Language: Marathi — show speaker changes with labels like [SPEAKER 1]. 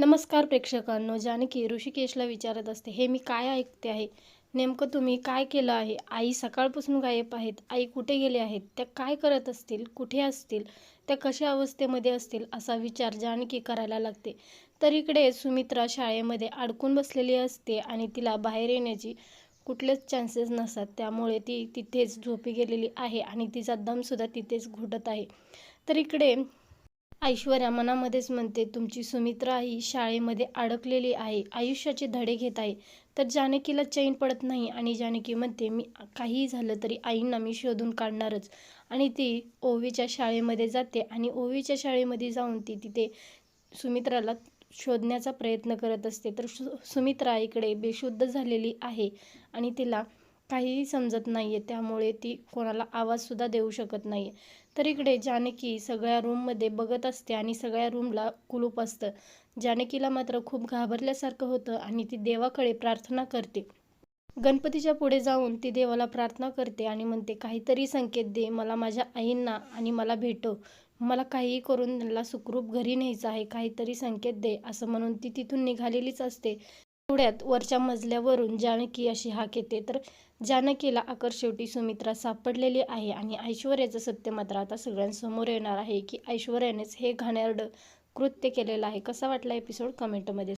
[SPEAKER 1] नमस्कार प्रेक्षकांनो जानकी ऋषिकेशला विचारत असते हे मी काय ऐकते आहे? नेमकं तुम्ही काय केलं आहे? आई सकाळपासून गायब आहेत. आई कुठे गेले आहेत? त्या काय करत असतील? कुठे असतील? त्या कशा अवस्थेमध्ये असतील? असा विचार जानकी करायला लागते. तर इकडे सुमित्रा शाळेमध्ये अडकून बसलेली असते आणि तिला बाहेर येण्याची कुठलेच चान्सेस नसतात. त्यामुळे ती तिथेच झोपी गेलेली आहे आणि तिचा दमसुद्धा तिथेच घुटत आहे. तर इकडे ऐश्वर्या मनामध्येच म्हणते तुमची सुमित्रा ही शाळेमध्ये अडकलेली आहे आयुष्याचे धडे घेत आहे तर जानकीला चैन पडत नाही आणि जानकी म्हणते मी काहीही झालं तरी आईंना मी शोधून काढणारच आणि ती ओवीच्या शाळेमध्ये जाते आणि ओवीच्या शाळेमध्ये जाऊन ती तिथे सुमित्राला शोधण्याचा प्रयत्न करत असते. तर सु सुमित्रा इकडे बेशुद्ध झालेली आहे आणि तिला काहीही समजत नाही आहे त्यामुळे ती कोणाला आवाजसुद्धा देऊ शकत नाही आहे तर इकडे जानकी सगळ्या रूममध्ये बघत असते आणि सगळ्या रूमला कुलूप असतं. जानकीला मात्र खूप घाबरल्यासारखं होतं आणि ती देवाकडे प्रार्थना करते. गणपतीच्या पुढे जाऊन ती देवाला प्रार्थना करते आणि म्हणते काहीतरी संकेत दे मला माझ्या आईंना आणि मला भेटव मला काहीही करून त्यांना सुखरूप घरी न्यायचं आहे काहीतरी संकेत दे असं म्हणून ती तिथून निघालेलीच असते. एवढ्यात वरच्या मजल्यावरून जानकी अशी हाक येते. तर जानकीला आकर शेवटी सुमित्रा सापडलेली आहे आणि ऐश्वर्याचं सत्य मात्र आता सगळ्यांसमोर येणार आहे की ऐश्वर्यानेच हे घाणेरडं कृत्य केलेलं आहे. कसा वाटला एपिसोड कमेंटमध्ये